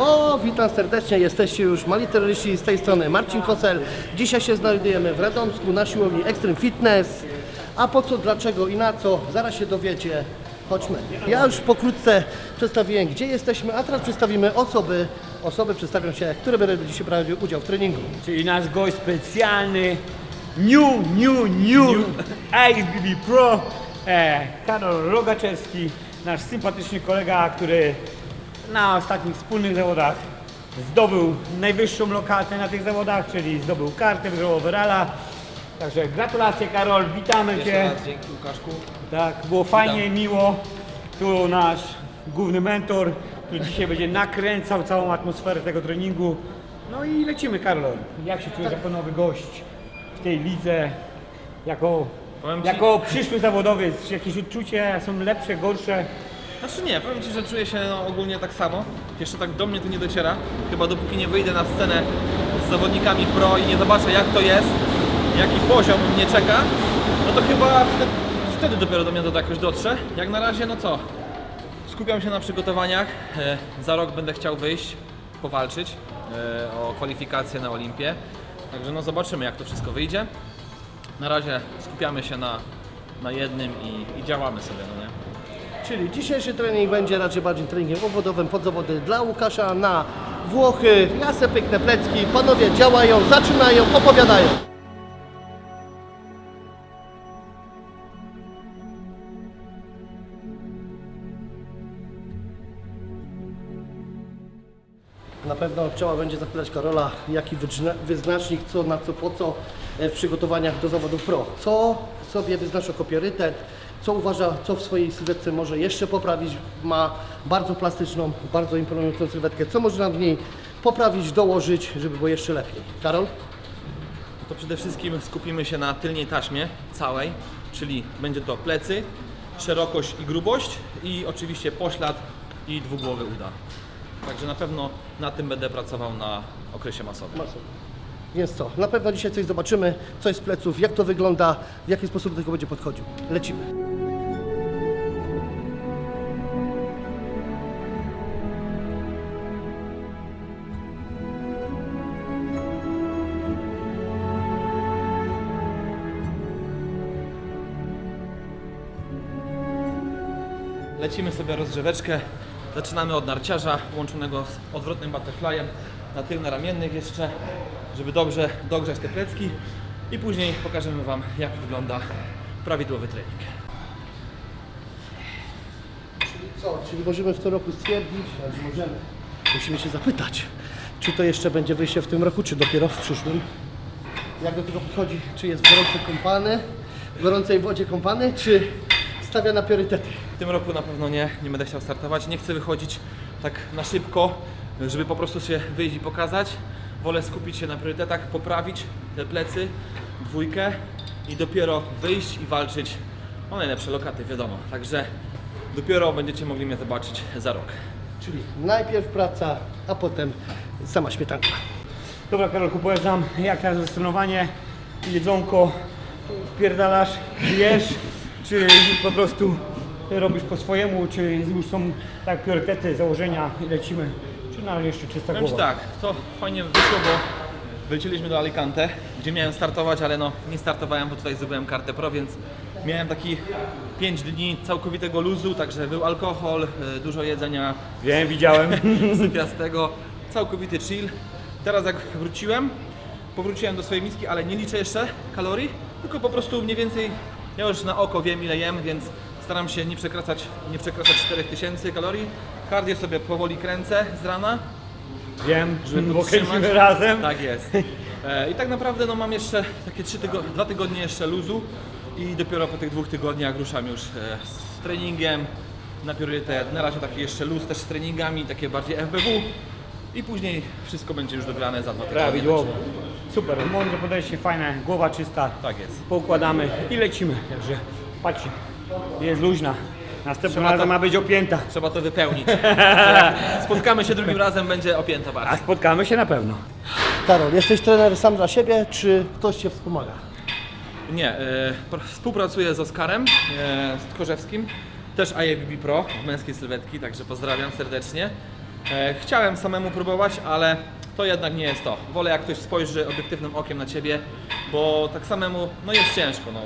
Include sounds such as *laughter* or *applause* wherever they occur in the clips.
O, witam serdecznie, jesteście już mali terroryści z tej strony Marcin Kosel. Dzisiaj się znajdujemy w Radomsku na siłowni Extreme Fitness. A po co, dlaczego i na co, zaraz się dowiecie. Chodźmy. Ja już pokrótce przedstawiłem, gdzie jesteśmy, a teraz przedstawimy osoby, osoby przedstawią się, które będą dzisiaj brały udział w treningu. Czyli nasz gość specjalny New, New, New IFBB Pro e, Karol Rogaczewski, nasz sympatyczny kolega, który na ostatnich wspólnych zawodach zdobył najwyższą lokatę na tych zawodach, czyli zdobył kartę, wygrał overalla. Także gratulacje Karol, witamy Jeszcze Cię. raz dzięki Łukaszku. Tak, było fajnie, miło. Tu nasz główny mentor, który dzisiaj będzie nakręcał całą atmosferę tego treningu. No i lecimy, Karol. Jak się czujesz jako nowy gość w tej lidze? Jako, Powiem ci- jako przyszły zawodowiec, czy jakieś odczucia są lepsze, gorsze? Znaczy nie, powiem Ci, że czuję się no, ogólnie tak samo. Jeszcze tak do mnie to nie dociera. Chyba dopóki nie wyjdę na scenę z zawodnikami pro i nie zobaczę jak to jest, jaki poziom mnie czeka, no to chyba wtedy, wtedy dopiero do mnie to jakoś dotrze. Jak na razie, no co, skupiam się na przygotowaniach. E, za rok będę chciał wyjść, powalczyć e, o kwalifikację na Olimpię. Także no zobaczymy jak to wszystko wyjdzie. Na razie skupiamy się na, na jednym i, i działamy sobie, no nie? Czyli dzisiejszy trening będzie raczej bardziej treningiem obwodowym pod zawody dla Łukasza na Włochy. Jasne, piękne plecki. Panowie działają, zaczynają, opowiadają. Na pewno trzeba będzie zapytać Karola, jaki wyzna- wyznacznik, co na co, po co e, w przygotowaniach do zawodów pro. Co sobie wyznacza jako priorytet, co uważa, co w swojej sylwetce może jeszcze poprawić. Ma bardzo plastyczną, bardzo imponującą sylwetkę. Co można w niej poprawić, dołożyć, żeby było jeszcze lepiej. Karol? To przede wszystkim skupimy się na tylniej taśmie całej, czyli będzie to plecy, szerokość i grubość i oczywiście poślad i dwugłowy uda. Także na pewno na tym będę pracował na okresie masowym. Masu. Więc co, na pewno dzisiaj coś zobaczymy, coś z pleców, jak to wygląda, w jaki sposób do tego będzie podchodził. Lecimy. Lecimy sobie rozgrzeweczkę. Zaczynamy od narciarza łączonego z odwrotnym butterflyem na tylne ramiennych jeszcze, żeby dobrze dogrzać te plecki i później pokażemy Wam jak wygląda prawidłowy trening. Co, czyli możemy w tym roku stwierdzić, nie możemy, musimy się zapytać, czy to jeszcze będzie wyjście w tym roku, czy dopiero w przyszłym. Jak do tego podchodzi, czy jest w gorącej kąpany, w gorącej wodzie kąpany, czy stawia na priorytety. W tym roku na pewno nie, nie będę chciał startować. Nie chcę wychodzić tak na szybko, żeby po prostu się wyjść i pokazać. Wolę skupić się na priorytetach, poprawić te plecy, dwójkę i dopiero wyjść i walczyć o najlepsze lokaty, wiadomo. Także dopiero będziecie mogli mnie zobaczyć za rok. Czyli najpierw praca, a potem sama śmietanka. Dobra Karolku, powiedz nam, jak teraz zastanowanie, jedzonko wpierdalasz, jesz, czy po prostu robisz po swojemu, czy już są tak priorytety, założenia i lecimy, czy na jeszcze czysta Powiem Ci głowa? tak, to fajnie wyszło, bo wyleciliśmy do Alicante, gdzie miałem startować, ale no nie startowałem, bo tutaj zdobyłem kartę pro, więc miałem taki 5 dni całkowitego luzu, także był alkohol, y, dużo jedzenia, Wiem, widziałem. *laughs* sypiastego, całkowity chill. Teraz jak wróciłem, powróciłem do swojej miski, ale nie liczę jeszcze kalorii, tylko po prostu mniej więcej, ja już na oko wiem ile jem, więc staram się nie przekraczać, nie przekraczać 4000 kalorii. Cardio sobie powoli kręcę z rana, Wiem, żeby bo podtrzymać. kręcimy razem. Tak jest. E, I tak naprawdę no, mam jeszcze takie trzy tygo- dwa tygodnie jeszcze luzu i dopiero po tych dwóch tygodniach ruszam już e, z treningiem na priorytet. Na razie taki jeszcze luz też z treningami, takie bardziej FBW i później wszystko będzie już dograne za dwa tygodnie. Prawidłowo. Super, mądre podejście, fajne, głowa czysta. Tak jest. Poukładamy i lecimy. Także patrzcie, jest luźna. Następnym Trzeba razem to- ma być opięta. *laughs* Trzeba to wypełnić. *laughs* Spotkamy się drugim razem, będzie opięta A bardziej. spotkamy się na pewno. Karol, jesteś trener sam dla siebie, czy ktoś Cię wspomaga? Nie, e, pr- współpracuję z Oskarem e, z Tchorzewskim, też IFBB Pro w męskiej sylwetki, także pozdrawiam serdecznie. E, chciałem samemu próbować, ale to jednak nie jest to. Wolę jak ktoś spojrzy obiektywnym okiem na Ciebie, bo tak samemu no jest ciężko. No.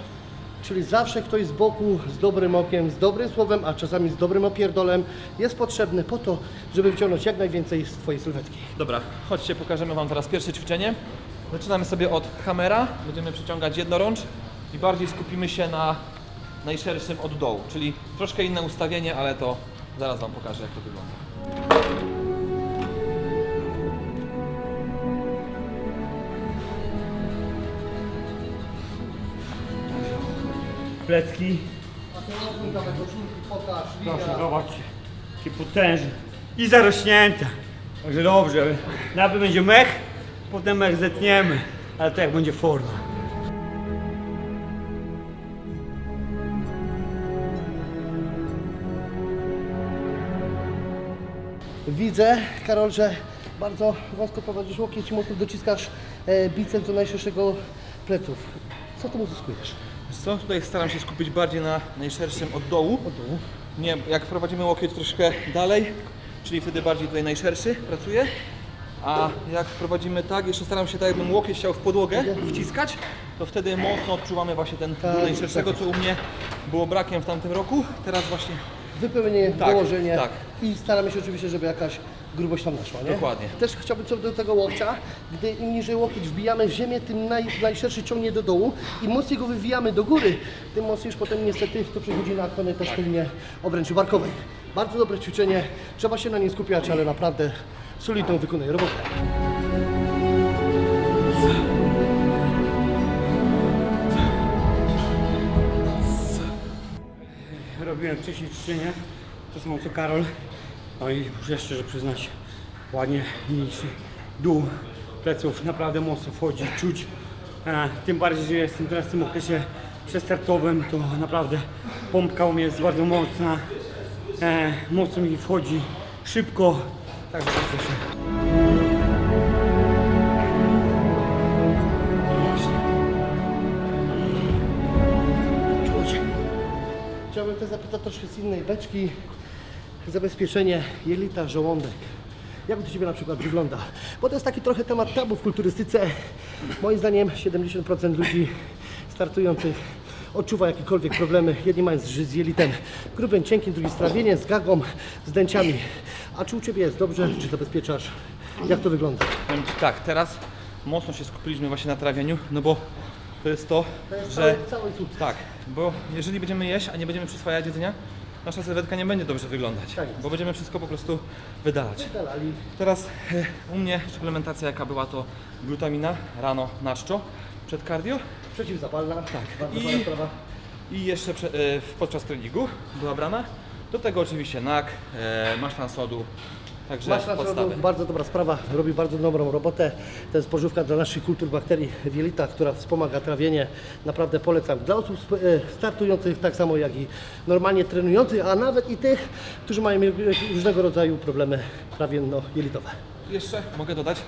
Czyli zawsze ktoś z boku, z dobrym okiem, z dobrym słowem, a czasami z dobrym opierdolem jest potrzebny po to, żeby wyciągnąć jak najwięcej z Twojej sylwetki. Dobra, chodźcie, pokażemy Wam teraz pierwsze ćwiczenie. Zaczynamy sobie od hamera, będziemy przyciągać jednorącz i bardziej skupimy się na najszerszym od dołu, czyli troszkę inne ustawienie, ale to zaraz Wam pokażę jak to wygląda. Plecki, A pokaż, proszę zobaczcie, jakie potężne i zarośnięte. Także dobrze, najpierw będzie mech, potem mech zetniemy, ale to jak będzie forma. Widzę, Karol, że bardzo wąsko prowadzisz łokieć i mocno dociskasz e, biceps do najszerszego pleców. Co tu uzyskujesz? Co, tutaj staram się skupić bardziej na najszerszym od dołu. Od dołu. Nie, jak wprowadzimy łokieć troszkę dalej, czyli wtedy bardziej tutaj najszerszy pracuje, a jak wprowadzimy tak, jeszcze staram się tak jakbym łokieć chciał w podłogę wciskać, to wtedy mocno odczuwamy właśnie ten Tak, najszerszego, tak. co u mnie było brakiem w tamtym roku, teraz właśnie Wypełnienie, Tak, dołożenie tak. i staramy się oczywiście, żeby jakaś grubość tam naszła, nie? Dokładnie. Też chciałbym co do tego łokcia, gdy im niżej łokieć wbijamy w ziemię, tym naj, najszerszy ciągnie do dołu i mocniej go wywijamy do góry, tym mocniej już potem niestety to przechodzi na aktonę też w linie obręczy barkowej. Bardzo dobre ćwiczenie, trzeba się na nie skupiać, ale naprawdę solidną wykonuje robotę. Robiłem wcześniej ćwiczenie, to samo co Karol. No i muszę szczerze przyznać, ładnie niższy dół pleców naprawdę mocno wchodzi, czuć. E, tym bardziej, że jestem teraz w tym okresie przestartowym, to naprawdę pompka u mnie jest bardzo mocna. E, mocno mi wchodzi, szybko. Także się. Czuć. Chciałbym też zapytać troszkę z innej beczki. Zabezpieczenie jelita, żołądek. Jak to Ciebie na przykład wygląda? Bo to jest taki trochę temat tabu w kulturystyce. Moim zdaniem 70% ludzi startujących odczuwa jakiekolwiek problemy. Jedni mają z, z jelitem grubym, cienkim, drugi z trawieniem, z gagą, z dęciami. A czy u Ciebie jest dobrze? Czy zabezpieczasz? Jak to wygląda? Powiem Ci tak, teraz mocno się skupiliśmy właśnie na trawieniu, no bo to jest to, To jest że... cały, cały. Tak, bo jeżeli będziemy jeść, a nie będziemy przyswajać jedzenia, nasza sylwetka nie będzie dobrze wyglądać, Tak bo będziemy wszystko po prostu wydalać. Dalali. Teraz e, u mnie suplementacja jaka była to glutamina rano na czczo przed cardio Przeciwzapalna. Tak. Bardzo I- i jeszcze prze, e, podczas treningu była brana. Do tego oczywiście nak, e, maślan sodu, także Maśla podstawy. sodu, bardzo dobra sprawa, robi bardzo dobrą robotę. To jest spożywka dla naszych kultur bakterii w jelitach, która wspomaga trawienie. Naprawdę polecam. Dla osób e, startujących, tak samo jak i normalnie trenujących, a nawet i tych, którzy mają różnego rodzaju problemy trawienno-jelitowe. Jeszcze mogę dodać,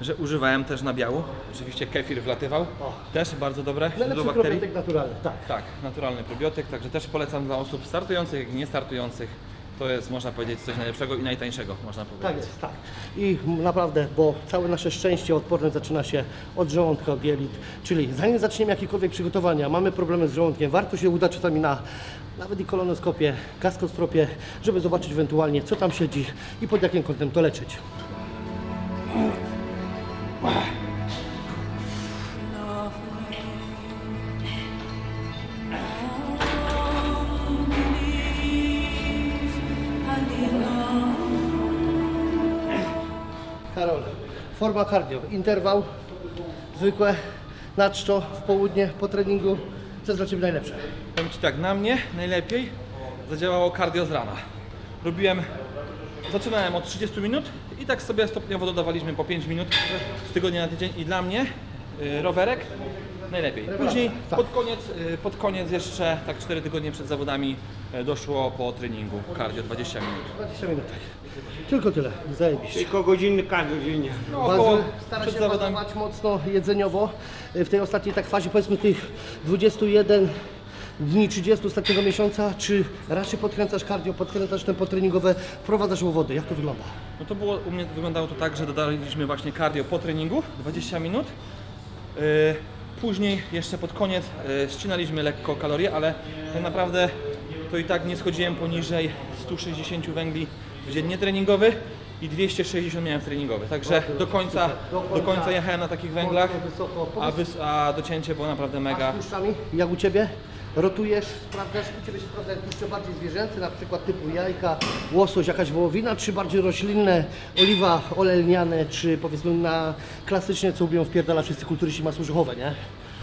że używałem też nabiału. Oczywiście kefir wlatywał. O. Też bardzo dobre do Najlepszy probiotyk naturalny, tak. Tak, naturalny probiotyk, także też polecam dla osób startujących, jak i niestartujących. To jest, można powiedzieć, coś najlepszego i najtańszego, można powiedzieć. Tak jest, tak. I naprawdę, bo całe nasze szczęście, odporność zaczyna się od żołądka, od jelit. Czyli zanim zaczniemy jakiekolwiek przygotowania, mamy problemy z żołądkiem, warto się udać czasami na nawet i kolonoskopię, gastrostropię, żeby zobaczyć ewentualnie, co tam siedzi i pod jakim kątem to leczyć. Forma cardio, interwał, zwykłe, na czczo, w południe, po treningu. Co jest dla Ciebie najlepsze? Powiem Ci tak, na mnie najlepiej zadziałało cardio z rana. Robiłem, zaczynałem od 30 minut i tak sobie stopniowo dodawaliśmy po 5 minut z tygodnia na tydzień i dla mnie y, rowerek najlepiej. Później tak. pod koniec, y, pod koniec jeszcze tak 4 tygodnie przed zawodami y, doszło po treningu cardio 20 minut. 20 minut. Tylko tyle, zajebiście. Tylko godzinny kardio dziennie. No, Bardzo stara przed się zawodami. bazować mocno jedzeniowo. W tej ostatniej tak fazie powiedzmy tych 21 dni 30 ostatniego miesiąca, czy raczej podkręcasz cardio, podkręcasz tempo treningowe, wprowadzasz łowody? Jak to wygląda? No to było, u mnie wyglądało to tak, że dodaliśmy właśnie cardio po treningu, 20 minut. Yy, Później jeszcze pod koniec yy, ścinaliśmy lekko kalorie, ale tak naprawdę to i tak nie schodziłem poniżej 160 węgli w dzień nietreningowy i 260 miałem w treningowy. Także do końca, do końca jechałem na takich węglach, a, wys- a docięcie było naprawdę mega. Jak u Ciebie? Rotujesz, sprawdzasz, u Ciebie się sprawdzają tłuszcze bardziej zwierzęce, na przykład typu jajka, łosoś, jakaś wołowina, czy bardziej roślinne, oliwa, olej lniane, czy powiedzmy na klasycznie, co lubią wpierdalać wszyscy kulturyści masło nie?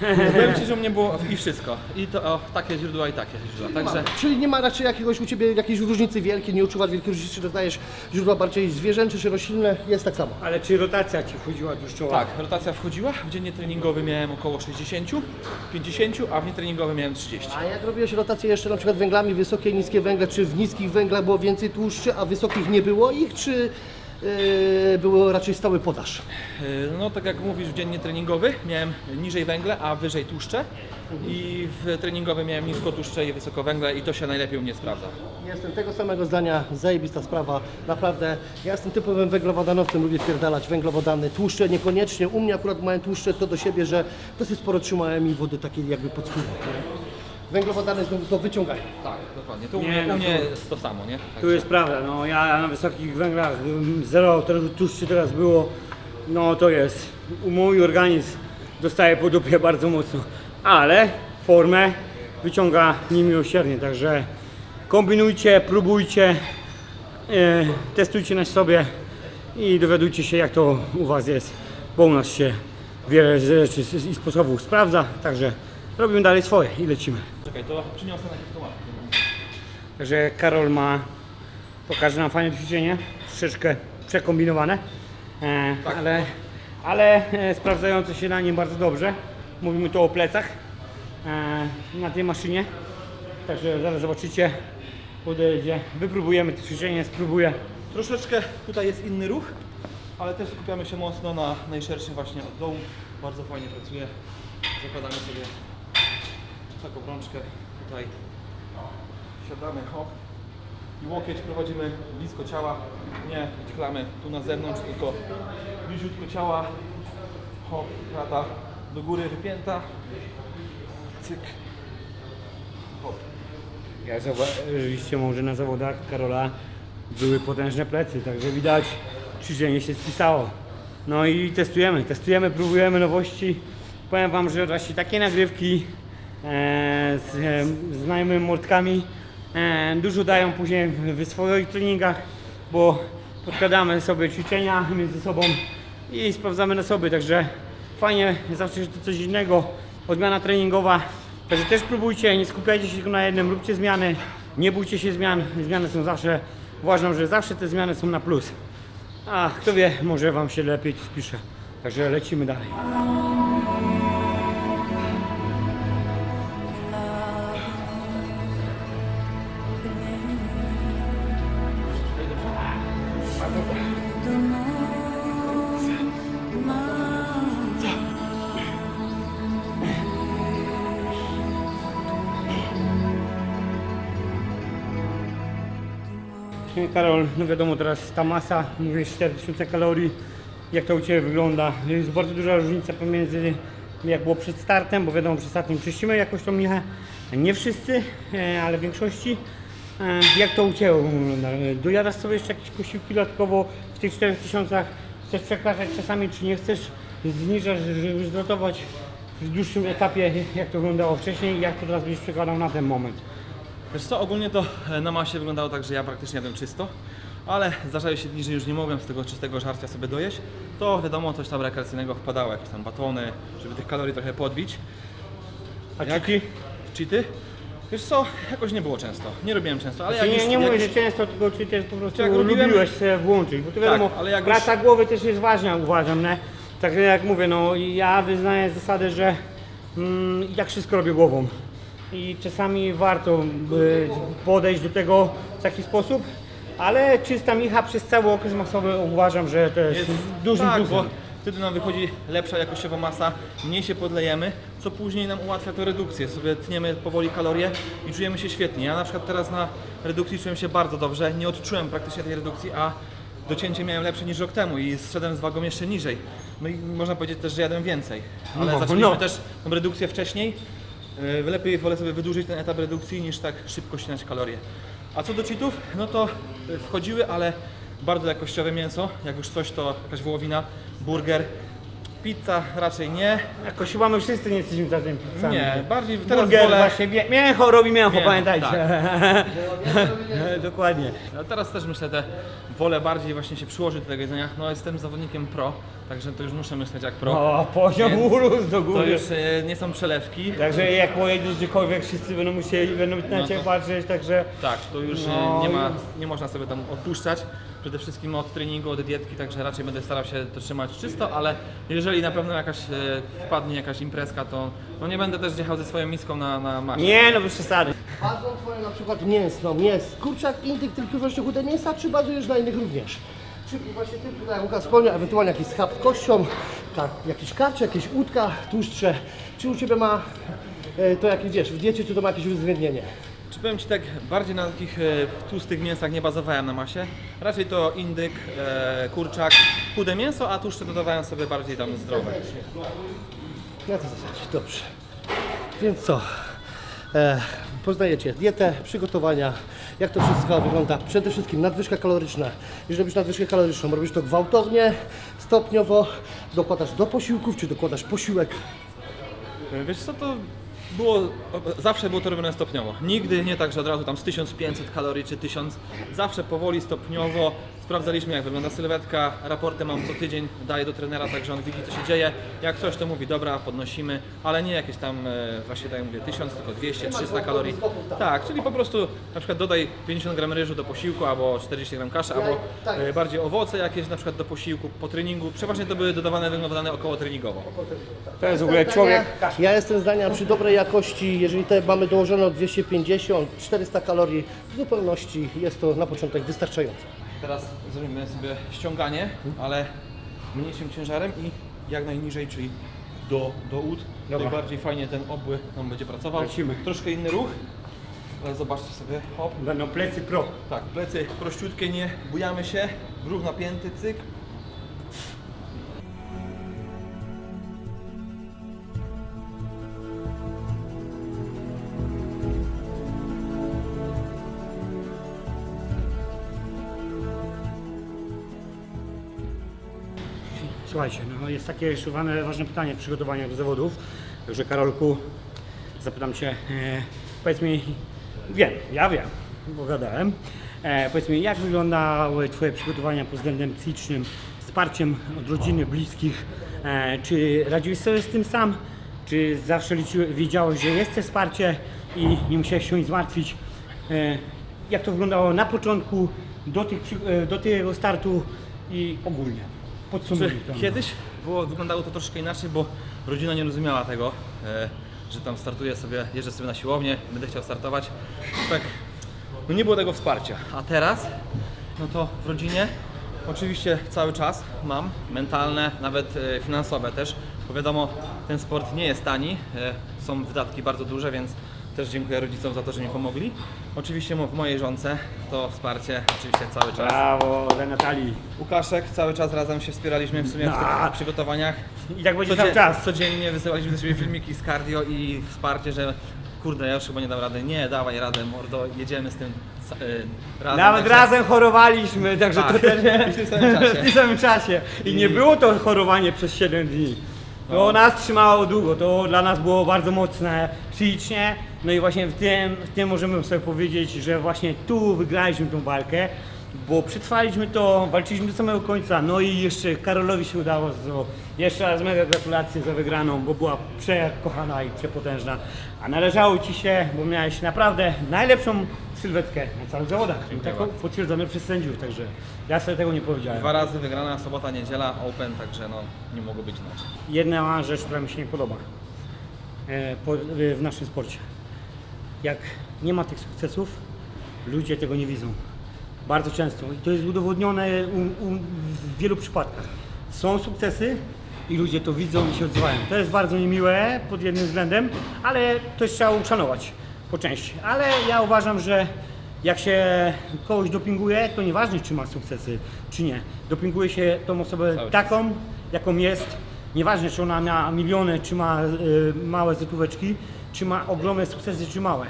*laughs* Powiem Ci, że u mnie było i wszystko. I to o, takie źródła i takie źródła. Także Czyli nie ma raczej jakiegoś u Ciebie jakiejś różnicy wielkiej, nie odczuwasz wielkiej różnicy, czy dostajesz źródła bardziej zwierzęce, czy roślinne, jest tak samo. Ale czy rotacja Ci wchodziła tłuszczowa? Tak, rotacja wchodziła. W dzień treningowy miałem około 60, 50, a w nietreningowy miałem 30. A jak robiłeś rotację jeszcze na przykład węglami, wysokie i niskie węgle, czy w niskich węglach było więcej tłuszczy, a wysokich nie było ich, czy yy, było raczej stały podaż? Yy, No tak jak mówisz, w dzień treningowy miałem niżej węgle, a wyżej tłuszcze. I w treningowy miałem nisko tłuszcze i wysoko węgle i to się najlepiej u mnie sprawdza. Jestem tego samego zdania, zajebista sprawa, naprawdę. Ja jestem typowym węglowodanowcem, lubię spierdalać węglowodany, tłuszcze niekoniecznie. U mnie akurat mają tłuszcze to do siebie, że dosyć sporo trzymałem i wody takiej jakby podskórnej. Węglowodany znowu to wyciągają. Tak, dokładnie. To u Nie, mnie, no u mnie to- jest to samo, nie? Tu Także- jest prawda, no ja na wysokich węglach mm, zero tego tłuszczy teraz było, no to jest, mój organizm dostaje po dupie *laughs* bardzo mocno, ale formę wyciąga niemiłosiernie, także kombinujcie, próbujcie, e, testujcie na sobie i dowiadujcie się jak to u Was jest, bo u nas się wiele rzeczy i sposobów sprawdza, także robimy dalej swoje i lecimy. Czekaj, to przyniosę najpierw tą łapkę. Także Karol ma, pokaże nam fajne ćwiczenie, troszeczkę przekombinowane, e, Tak. ale, ale e, sprawdzające się na nim bardzo dobrze. Mówimy tu o plecach e, na tej maszynie. Także zaraz zobaczycie, podejdzie, wypróbujemy to ćwiczenie, spróbuję. Troszeczkę tutaj jest inny ruch, ale też skupiamy się mocno na najszerszym właśnie od dołu. Bardzo fajnie pracuje. Zakładamy sobie taką rączkę tutaj. Siadamy, hop. I łokieć prowadzimy blisko ciała. Nie odchylamy tu na zewnątrz, tylko bliziutko ciała. Hop, rata do góry wypięta. Cyk. Hop. Jak zauważyliście może na zawodach Karola były potężne plecy, także widać ćwiczenie się spisało. No i testujemy, testujemy, próbujemy nowości. Powiem Wam, że właśnie takie nagrywki z e, znajomymi mordkami. E, dużo dają później w, swoich treningach, bo podkładamy sobie ćwiczenia między sobą i sprawdzamy na sobie, także fajnie, zawsze jest to coś innego, odmiana treningowa, także też próbujcie, nie skupiajcie się tylko na jednym, róbcie zmiany, nie bójcie się zmian, zmiany są zawsze, uważam, że zawsze te zmiany są na plus, a kto wie, może Wam się lepiej spisze, także lecimy dalej. Karol, no wiadomo teraz ta masa, mówię 4000 kalorii, jak to u Ciebie wygląda? Jest bardzo duża różnica pomiędzy jak było przed startem, bo wiadomo przed startem czyścimy jakoś tą michę, nie wszyscy, e, ale w większości. E, Jak to u Ciebie wygląda? Dojadasz sobie jeszcze jakieś posiłki dodatkowo w tych 4000? Chcesz przekraczać czasami, czy nie chcesz? Zniżasz, żeby zrotować w dłuższym etapie, jak to wyglądało wcześniej jak to teraz będziesz przekładał na ten moment? Wiesz co, ogólnie to e, na masie wyglądało tak, że ja praktycznie jadłem czysto, ale zdarzały się dni, że już nie mogłem z tego czystego żarcia sobie dojeść, to wiadomo, coś tam rekreacyjnego wpadało, jakieś tam batony, żeby tych kalorii trochę podbić. A Jak? czy Cheaty? Wiesz co, jakoś nie było często, nie robiłem często, ale jak nie, już, nie mówię, już, że często, tylko czy też po prostu Jak robiłem- lubiłeś sobie włączyć, bo to wiadomo, Tak, ale jak praca głowy też jest ważna, uważam, nie? Tak jak mówię, no ja wyznaję zasadę, że mm, jak wszystko robię głową i czasami warto podejść do tego w taki sposób, ale czysta micha przez cały okres masowy uważam, że to jest, Jest, dużym tak, plusem. Wtedy nam wychodzi lepsza jakościowa masa, mniej się podlejemy, co później nam ułatwia to redukcję. Sobie tniemy powoli kalorie i czujemy się świetnie. Ja na przykład teraz na redukcji czułem się bardzo dobrze, nie odczułem praktycznie tej redukcji, a docięcie miałem lepsze niż rok temu i zszedłem z wagą jeszcze niżej. No i można powiedzieć też, że jadłem więcej. Ale No, zaczęliśmy no. też tą redukcję wcześniej. Yy, Lepiej wolę sobie wydłużyć ten etap redukcji niż tak szybko ścinać kalorie. A co do cheatów, no to yy, wchodziły, ale bardzo jakościowe mięso. Jak już coś, to jakaś wołowina, burger. Pizza raczej nie. Jakoś chyba my wszyscy nie jesteśmy za tym pizzami. Nie, bardziej teraz Burger wolę... właśnie, mie- mięcho robi mięcho, Mięcho, pamiętajcie. tak. *laughs* Dokładnie. No teraz też myślę, że wolę bardziej właśnie się przyłożyć do tego jedzenia. No jestem zawodnikiem pro, także to już muszę myśleć jak pro. O, poziom Więc urósł do To góry. już e, nie są przelewki. Także jak pojedziesz gdziekolwiek, wszyscy będą musieli, będą na No ciebie to- patrzeć, także... Tak, to już e, No, nie, ma, nie można sobie tam odpuszczać. Przede wszystkim od treningu, od dietki, także raczej będę starał się to trzymać czysto, ale jeżeli na pewno jakaś e, wpadnie jakaś imprezka, to no nie będę też jechał ze swoją miską na, na. Nie, no bez przesady. Bazą twoją na przykład mięsną jest kurczak, indyk, tylko i wyłącznie chude mięsa, czy bazujesz na innych również? Czy właśnie ty, tak jak Łukasz wspomniał, ewentualnie jakiś schab z kością, tak, jakiś karcze, jakieś łódka tłuszcze, czy u Ciebie ma e, to jakieś, wiesz, w diecie, czy to ma jakieś uwzględnienie? Czy powiem Ci tak, bardziej na takich e, tłustych mięsach nie bazowałem na masie. Raczej to indyk, e, kurczak, chude mięso, a tłuszcze dodawałem sobie bardziej tam zdrowe. Na tej zasadzie, dobrze. Więc co? E, poznajecie dietę, przygotowania, jak to wszystko wygląda. Przede wszystkim nadwyżka kaloryczna. Jeżeli robisz nadwyżkę kaloryczną, robisz to gwałtownie, stopniowo, dokładasz do posiłków, czy dokładasz posiłek. Wiesz co, to było, zawsze było to robione stopniowo. Nigdy nie tak, że od razu tam z 1500 kalorii czy 1000. Zawsze powoli, stopniowo. Sprawdzaliśmy jak wygląda sylwetka, raporty mam co tydzień, daję do trenera, także on widzi co się dzieje. Jak coś to mówi, dobra, podnosimy, ale nie jakieś tam, e, właśnie tak jak mówię, 1000, tylko 200, 300 kalorii. Tak, czyli po prostu na przykład dodaj 50 gram ryżu do posiłku, albo 40 gram kaszy, albo e, bardziej owoce jakieś na przykład do posiłku po treningu. Przeważnie to były dodawane węglowodany około treningowo. To jest w ogóle człowiek... Ja jestem zdania przy dobrej jakości, jeżeli te mamy dołożone od 250, 400 kalorii, w zupełności jest to na początek wystarczające. Teraz zrobimy sobie ściąganie, ale mniejszym ciężarem i jak najniżej, czyli do, do ud. Dobra. Najbardziej fajnie ten obły nam będzie pracował. Lecimy. Troszkę inny ruch, ale zobaczcie sobie, hop. Będą plecy pro. Tak, plecy prościutkie, nie bujamy się, brzuch napięty, cyk. Słuchajcie, no jest takie jeszcze ważne pytanie w przygotowaniu do zawodów. Także Karolku, zapytam Cię, e, powiedz mi, wiem, ja wiem, bo gadałem. E, powiedz mi, jak wyglądały Twoje przygotowania pod względem psychicznym, wsparciem od rodziny, bliskich? E, czy radziłeś sobie z tym sam? Czy zawsze wiedziałeś, że jest to wsparcie i nie musiałeś się nic martwić? E, jak to wyglądało na początku, do, tych, e, do tego startu i ogólnie? To. kiedyś było, wyglądało to troszkę inaczej, bo rodzina nie rozumiała tego, e, że tam startuję sobie, jeżdżę sobie na siłownię, będę chciał startować. Tak, no nie było tego wsparcia. A teraz, no to w rodzinie oczywiście cały czas mam, mentalne, nawet e, finansowe też, bo wiadomo, ten sport nie jest tani, e, są wydatki bardzo duże, więc też dziękuję rodzicom za to, że mi pomogli. Oczywiście w mojej żonce to wsparcie oczywiście cały czas. Brawo, dla Natalii. Łukaszek, cały czas razem się wspieraliśmy w sumie w No. tych przygotowaniach. I tak będzie cały czas. Codziennie wysyłaliśmy do siebie filmiki z cardio i wsparcie, że kurde, ja już chyba nie dam rady. Nie, dawaj radę, mordo, jedziemy z tym y, razem. Nawet Także- razem chorowaliśmy, także Tak, to też i *laughs* w tym samym *laughs* czasie. w tym samym czasie. I nie było to chorowanie przez 7 dni. To nas trzymało długo, to dla nas było bardzo mocne psychicznie. No i właśnie w tym, w tym możemy sobie powiedzieć, że właśnie tu wygraliśmy tą walkę, bo przetrwaliśmy to, walczyliśmy do samego końca. No i jeszcze Karolowi się udało. To jeszcze raz mega gratulacje za wygraną, bo była przekochana i przepotężna. A należało Ci się, bo miałeś naprawdę najlepszą sylwetkę na całych zawodach. I Dziękuję taką bardzo. potwierdzone przez sędziów, także ja sobie tego nie powiedziałem. Dwa razy wygrana, sobota, niedziela, open, także no nie mogło być inaczej. Jedna rzecz, która mi się nie podoba e, po, e, w naszym sporcie. Jak nie ma tych sukcesów, ludzie tego nie widzą. Bardzo często. I to jest udowodnione u, u, w wielu przypadkach. są sukcesy i ludzie to widzą i się odzywają. To jest bardzo niemiłe pod jednym względem, ale to trzeba uszanować po części. Ale ja uważam, że jak się kogoś dopinguje, to nieważne czy ma sukcesy, czy nie. Dopinguje się tą osobę Cały taką, jaką jest. Nieważne, czy ona ma miliony, czy ma y, małe złotóweczki, czy ma ogromne sukcesy, czy małe.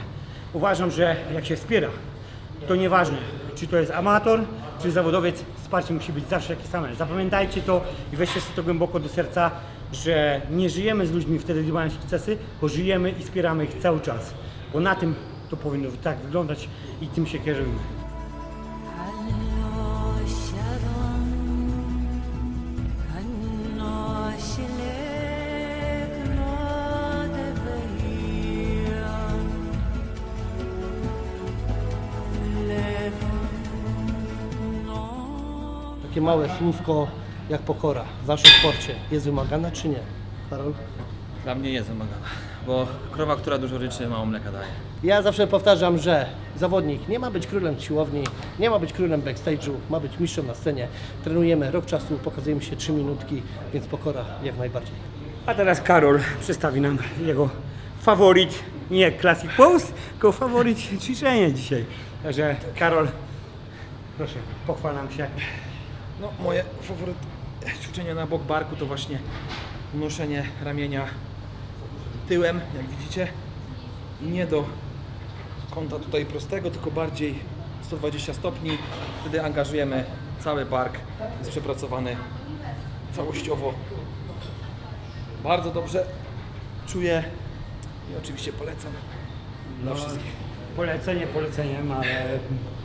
Uważam, że jak się wspiera, to nieważne, czy to jest amator, czy zawodowiec, wsparcie musi być zawsze takie same. Zapamiętajcie to i weźcie sobie to głęboko do serca, że nie żyjemy z ludźmi wtedy, gdy mają sukcesy, bo żyjemy i wspieramy ich cały czas. Bo na tym to powinno tak wyglądać i tym się kierujmy. Takie małe słówko jak pokora w waszym sporcie jest wymagana czy nie? Karol? Dla mnie jest wymagana, bo krowa, która dużo ryczy, mało mleka daje. Ja zawsze powtarzam, że zawodnik nie ma być królem siłowni, nie ma być królem backstage'u, ma być mistrzem na scenie. Trenujemy rok czasu, pokazujemy się trzy minutki, więc pokora jak najbardziej. A teraz Karol przedstawi nam jego faworyt, nie Classic Pose, tylko faworyt ćwiczenie dzisiaj. Także Karol, proszę, pochwal nam się. No, moje faworyt ćwiczenia na bok barku to właśnie unoszenie ramienia tyłem, jak widzicie. Nie do kąta tutaj prostego, tylko bardziej 120 stopni. Wtedy angażujemy cały bark, jest przepracowany całościowo. Bardzo dobrze czuję i oczywiście polecam dla wszystkich. Polecenie poleceniem, ale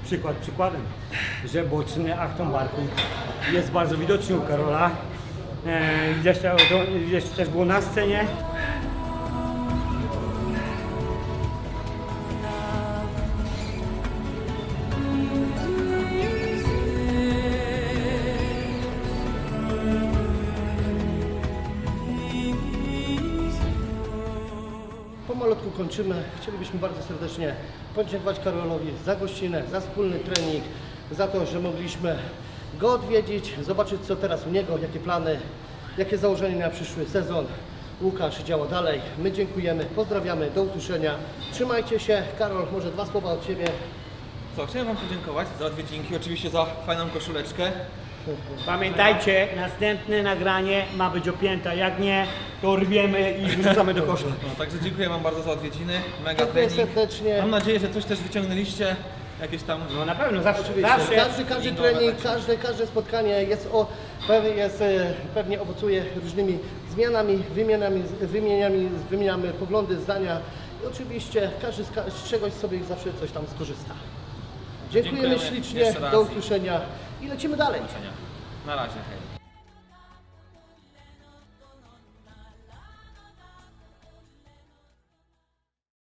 przykład przykładem, że boczny achton barku jest bardzo widoczny u Karola. E, Widać to widać to też było na scenie. Kończymy. Chcielibyśmy bardzo serdecznie podziękować Karolowi za gościnę, za wspólny trening, za to, że mogliśmy go odwiedzić, zobaczyć co teraz u niego, jakie plany, jakie założenia na przyszły sezon. Łukasz działa dalej. My dziękujemy, pozdrawiamy, do usłyszenia. Trzymajcie się. Karol, może dwa słowa od Ciebie. Co, chciałem Wam podziękować za odwiedzinki, oczywiście za fajną koszuleczkę. Pamiętajcie, następne nagranie ma być opięta, jak nie, to rwiemy i wrzucamy do kosza. No, także dziękuję Wam bardzo za odwiedziny, mega Dziękuję trening. serdecznie. Mam nadzieję, że coś też wyciągnęliście, jakieś tam... No na pewno, zawsze, Oczywiście. zawsze. Każdy, każdy trening, każde, każde spotkanie jest, o, pewnie, jest e, pewnie owocuje różnymi zmianami, wymianami, wymieniami, wymieniamy poglądy, zdania i oczywiście każdy z, ka- z czegoś sobie zawsze coś tam skorzysta. Dziękujemy, Dziękujemy ślicznie, jeszcze raz. do usłyszenia i lecimy dalej. Na razie, hej.